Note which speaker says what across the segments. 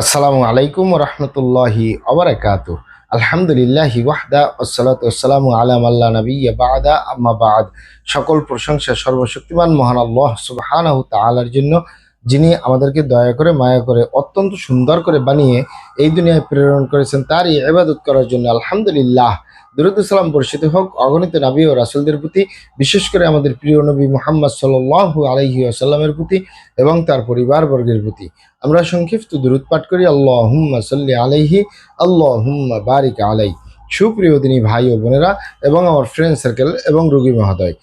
Speaker 1: আসসালামু আলাইকুম রহমতুল্লাহি আবরাকাত আলহামদুলিল্লাহ ওয়াহদা ওসালাত ওসালামু আলাম আল্লাহ নবী বাদা, আম্মা বাদ। সকল প্রশংসা সর্বশক্তিমান মহান আল্লাহ সুবহানাহু তাআলার জন্য। যিনি আমাদেরকে দয়া করে, মায়া করে, অত্যন্ত সুন্দর করে বানিয়ে এই দুনিয়ায় প্রেরণ করেছেন, তারই ইবাদত করার জন্য আলহামদুলিল্লাহ। দরুদ সালাম বর্ষিত হোক, অগণিত নবী ও রাসূলদের প্রতি, বিশেষ করে আমাদের প্রিয় নবী মুহাম্মদ সাল্লাল্লাহু আলাইহি ওয়াসাল্লামের প্রতি এবং তার পরিবার বর্গের প্রতি। আমরা সংক্ষিপ্ত দূরত পাঠ করি আল্লাহ হুম্মা সাল্লি আলাইহি আল্লাহ হুম্মা বারিক আলাই। সুপ্রিয় দিনী ভাই ও বোনেরা এবং আমার ফ্রেন্ড সার্কেল এবং রুগী মহোদয়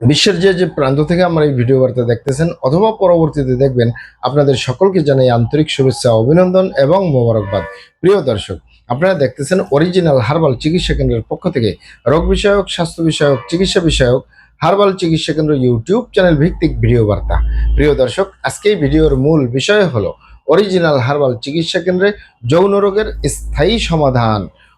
Speaker 1: বিশ্বের যে যে প্রান্ত থেকে আমার এই ভিডিও বার্তা দেখতেছেন অথবা পরবর্তীতে দেখবেন, আপনাদের সকলকে জানাই আন্তরিক শুভেচ্ছা, অভিনন্দন এবং মোবারকবাদ। প্রিয় দর্শক, আপনারা দেখতেছেন অরিজিনাল হার্বাল চিকিৎসা কেন্দ্রের পক্ষ থেকে রোগ বিষয়ক, স্বাস্থ্য বিষয়ক, চিকিৎসা বিষয়ক হার্বাল চিকিৎসা কেন্দ্র ইউটিউব চ্যানেল ভিত্তিক ভিডিও বার্তা। প্রিয় দর্শক, আজকে এই ভিডিওর মূল বিষয় হলো অরিজিনাল হার্বাল চিকিৎসা কেন্দ্রে যৌন রোগের স্থায়ী সমাধান।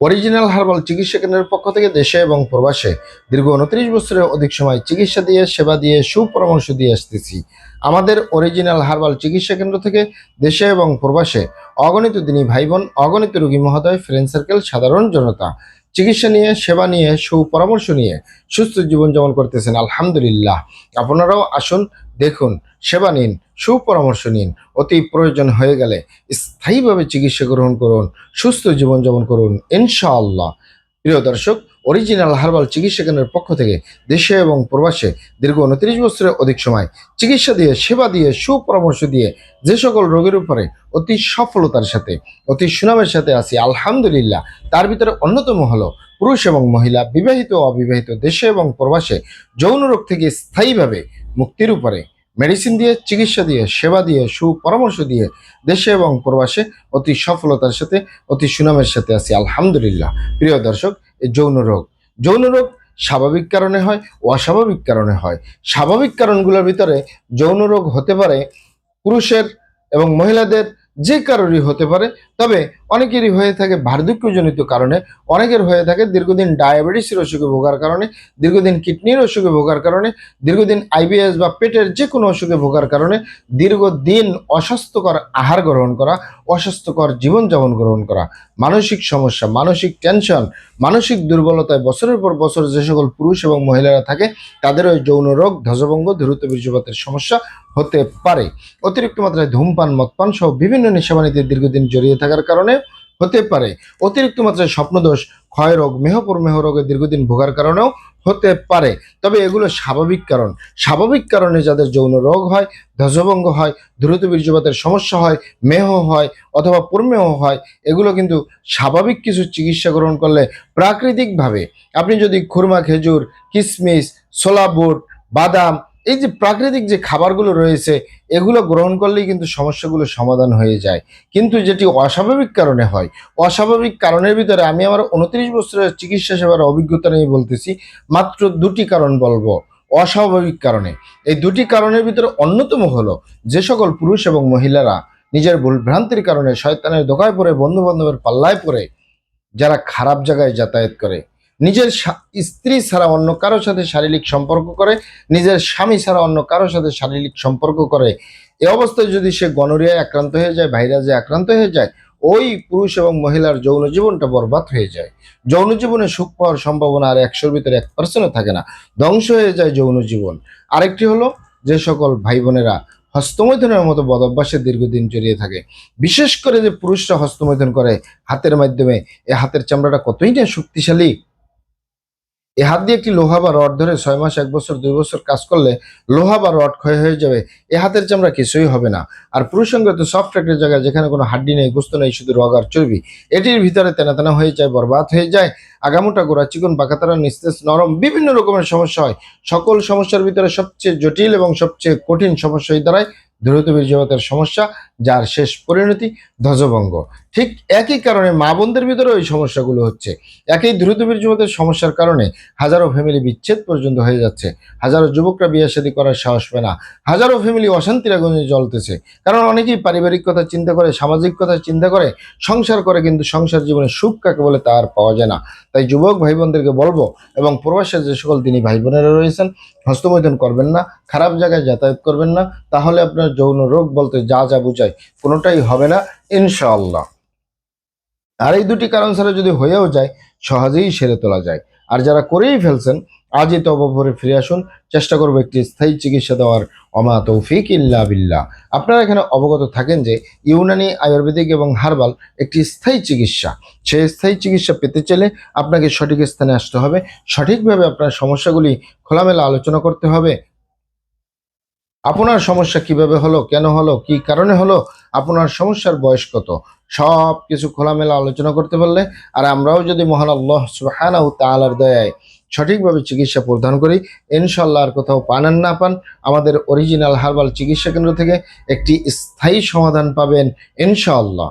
Speaker 1: অরিজিনাল হার্বাল চিকিৎসা কেন্দ্রের পক্ষ থেকে দেশে এবং প্রবাসে দীর্ঘ উনত্রিশ বছরের অধিক সময় চিকিৎসা দিয়ে, সেবা দিয়ে, সুপরামর্শ দিয়ে আসতেছি। আমাদের অরিজিনাল হার্বাল চিকিৎসা কেন্দ্র থেকে দেশে এবং প্রবাসে অগণিত দিনী ভাই বোন অগণিত রোগী মহোদয় ফ্রেন্ড সার্কেল সাধারণ জনতা চিকিৎসা নিয়ে, সেবা নিয়ে, সুপরামর্শ নিয়ে সুস্থ জীবনযাপন করতেছেন, আলহামদুলিল্লাহ। আপনারাও আসুন দেখুন, সেবা নিন, সুপরামর্শ নিন, অতি প্রয়োজন হয়ে গেলে স্থায়ীভাবে চিকিৎসা গ্রহণ করুন, সুস্থ জীবনযাপন করুন, ইনশাআল্লাহ। প্রিয় দর্শক অরিজিনাল হার্বাল চিকিৎসা কেন্দ্রের পক্ষ থেকে দেশে এবং প্রবাসে দীর্ঘ উনত্রিশ বছরের অধিক সময় চিকিৎসা দিয়ে, সেবা দিয়ে, সুপরামর্শ দিয়ে যে সকল রোগের উপরে অতি সফলতার সাথে, অতি সুনামের সাথে আছি, আলহামদুলিল্লাহ। তার ভিতরে অন্যতম হলো পুরুষ এবং মহিলা, বিবাহিত অবিবাহিত দেশে এবং প্রবাসে যৌন রোগ থেকে স্থায়ীভাবে মুক্তির উপরে মেডিসিন দিয়ে, চিকিৎসা দিয়ে, সেবা দিয়ে, সুপরামর্শ দিয়ে দেশে এবং প্রবাসে অতি সফলতার সাথে, অতি সুনামের সাথে আছি। আলহামদুলিল্লাহ। প্রিয় দর্শক যৌন রোগ। যৌন রোগ স্বাভাবিক কারণে হয় অস্বাভাবিক কারণে হয়। স্বাভাবিক কারণগুলোর ভিতরে যৌন রোগ হতে পারে পুরুষের এবং মহিলাদের যে কারোরই হতে পারে তবে অনেকেরই হয়ে থাকে বার্ধক্যজনিত কারণে, অনেকের হয়ে থাকে দীর্ঘদিন ডায়াবেটিসের অসুখে ভোগার কারণে, দীর্ঘদিন কিডনির অসুখে ভোগার কারণে, দীর্ঘদিন আইবিএস বা পেটের যে কোনো অসুখে ভোগার কারণে দীর্ঘদিন অস্বাস্থ্যকর আহার গ্রহণ করা, অস্বাস্থ্যকর জীবনযাপন গ্রহণ করা, মানসিক সমস্যা, মানসিক টেনশন, মানসিক দুর্বলতায় বছরের পর বছর যে সকল পুরুষ এবং মহিলারা থাকে তাদের ওই যৌন রোগ, ধ্বজভঙ্গ, দ্রুত বীর্যপাতের সমস্যা হতে পারে। অতিরিক্ত মাত্রায় ধূমপান, মদপান সহ বিভিন্ন নেশাবানিতে দীর্ঘদিন জড়িয়ে থাকার কারণে হতে পারে। অতিরিক্ত মাত্রায় স্বপ্নদোষ ক্ষয় রোগ মেহপ্রমেহ রোগে দীর্ঘদিন ভোগার কারণেও হতে পারে। তবে এগুলো স্বাভাবিক কারণ। স্বাভাবিক কারণে যাদের যৌন রোগ হয়, ধ্বজভঙ্গ হয়, দ্রুত বীর্যপাতের সমস্যা হয়, মেহ হয় অথবা প্রমেহ হয়, এগুলো কিন্তু স্বাভাবিক কিছু চিকিৎসা গ্রহণ করলে প্রাকৃতিকভাবে আপনি যদি খুরমা, খেজুর কিশমিশ ছোলা বুট বাদাম এই যে প্রাকৃতিক যে খাবারগুলো রয়েছে, এগুলো গ্রহণ করলেই কিন্তু সমস্যাগুলো সমাধান হয়ে যায়। কিন্তু যেটি অস্বাভাবিক কারণে হয়, অস্বাভাবিক কারণের ভিতরে আমি আমার উনত্রিশ বছরের চিকিৎসা সেবার অভিজ্ঞতা নিয়ে বলতেছি, মাত্র দুটি কারণ বলব। অস্বাভাবিক কারণে। এই দুটি কারণের ভিতরে অন্যতম হলো, যে সকল পুরুষ এবং মহিলারা নিজের ভুল ভ্রান্তির কারণে শয়তানের দোকায় পড়ে বন্ধু বান্ধবের পাল্লায় পড়ে, যারা খারাপ জায়গায় যাতায়াত করে। নিজের স্ত্রী ছাড়া অন্য কারোর সাথে শারীরিক সম্পর্ক করে, নিজের স্বামী ছাড়া অন্য কারোর সাথে শারীরিক সম্পর্ক করে। এ অবস্থায় যদি সে গনোরিয়ায় আক্রান্ত হয়ে যায়, ভাইরাসে আক্রান্ত হয়ে যায়, ওই পুরুষ এবং মহিলার যৌন জীবনটা বরবাদ হয়ে যায়। যৌন জীবনে সুখ পাওয়ার সম্ভাবনা আর একশোর ভিতরে এক পার্সেন্টও থাকে না। ধ্বংস হয়ে যায় যৌন জীবন। আরেকটি হলো যে সকল ভাই বোনেরা হস্তমৈথুনের মতো বদভ্যাসে দীর্ঘদিন জড়িয়ে থাকে। বিশেষ করে যে পুরুষরা হস্তমৈথুন করে, হাতের মাধ্যমে, এ হাতের চামড়াটা কতই না শক্তিশালী এ হাত দিয়ে একটি লোহা বা রড ধরে ছয় মাস, এক বছর, দুই বছর কাজ করলে লোহা বা রড ক্ষয় হয়ে যাবে। এ হাতের চামড়া কিছুই হবে না। আর পুরুষঙ্গ তো সফট একটা জায়গায় যেখানে কোনো হাড্ডি নেই, গোস্ত নেই, শুধু রগ আর চর্বি, এটির ভিতরে তেনা তেনা হয়ে যায়, বরবাদ হয়ে যায়। আগামোটা গোড়া চিকন বাঁকাতারা নিস্তেজ, নরম বিভিন্ন রকমের সমস্যা হয়। সকল সমস্যার ভিতরে সবচেয়ে জটিল এবং সবচেয়ে কঠিন সমস্যা হয়ে দাঁড়ায় দ্রুত বীর্যপাতের সমস্যা। যার শেষ পরিণতি ধ্বজভঙ্গ। ঠিক একই কারণে মা বোনদের ভিতরেও এই সমস্যাগুলো হচ্ছে। একই দ্রুত বীর্যপাতের সমস্যার কারণে হাজারো ফ্যামিলি বিচ্ছেদ পর্যন্ত হয়ে যাচ্ছে। হাজারো যুবকরা বিয়ে শাদী করার সাহস পায় না। হাজারো ফ্যামিলি অশান্তির আগুনে জ্বলতেছে। কারণ অনেকেই পারিবারিক কথা চিন্তা করে, সামাজিক কথা চিন্তা করে, সংসার করে, কিন্তু সংসার জীবনে সুখ কাকে বলে তা আর পাওয়া যায় না। তাই যুবক ভাই বোনদেরকে বলব এবং প্রবাসের যে সকল তিনি ভাই বোনেরা রয়েছেন, হস্তমৈথুন করবেন না, খারাপ জায়গায় যাতায়াত করবেন না। তাহলে আপনার যৌন রোগ বলতে যা যা বুঝায় কোনোটাই হবে না, ইনশাআল্লাহ। আর এই দুটি কারণ ছাড়া যদি হয়েও যায়, সহজেই সেরে তোলা যায়। আর যারা করেই ফেলছেন, আজই তবভরে ফিরে আসুন। চেষ্টা করব একটি স্থায়ী চিকিৎসা দেওয়ার। অমা তৌফিক ইল্লা বিল্লাহ। আপনারা এখানে অবগত থাকেন যে, ইউনানি, আয়ুর্বেদিক এবং হার্বাল একটি স্থায়ী চিকিৎসা। সেই স্থায়ী চিকিৎসা পেতে চাইলে আপনাকে সঠিক স্থানে আসতে হবে। সঠিকভাবে আপনার সমস্যাগুলি খোলামেলা আলোচনা করতে হবে। আপনার সমস্যা কীভাবে হলো, কেন হলো, কি কারণে হলো, আপনার সমস্যার বয়স কত? সব কিছু খোলামেলা আলোচনা করতে পারলে, আর আমরাও যদি মহান আল্লাহ সুবহানাহু তালার দয়ায় সঠিকভাবে চিকিৎসা প্রদান করি ইনশাল্লাহ আর কোথাও পান আর না পান, আমাদের অরিজিনাল হার্বাল চিকিৎসা কেন্দ্র থেকে একটি স্থায়ী সমাধান পাবেন, ইনশাআল্লাহ।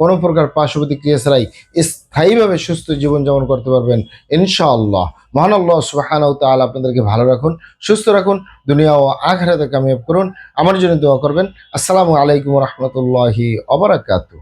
Speaker 1: কোনো প্রকার পার্শ্ববর্তী প্রতিক্রিয়া ছাড়াই স্থায়ীভাবে সুস্থ জীবন যাপন করতে পারবেন, ইনশাআল্লাহ। মহান আল্লাহ সুবাহানাউ তাল আপনাদেরকে ভালো রাখুন, সুস্থ রাখুন, দুনিয়া ও আখরাতে কামিয়াব করুন। আমার জন্য দোয়া করবেন। আসসালামু আলাইকুম রহমতুল্লাহি অবরাকাতু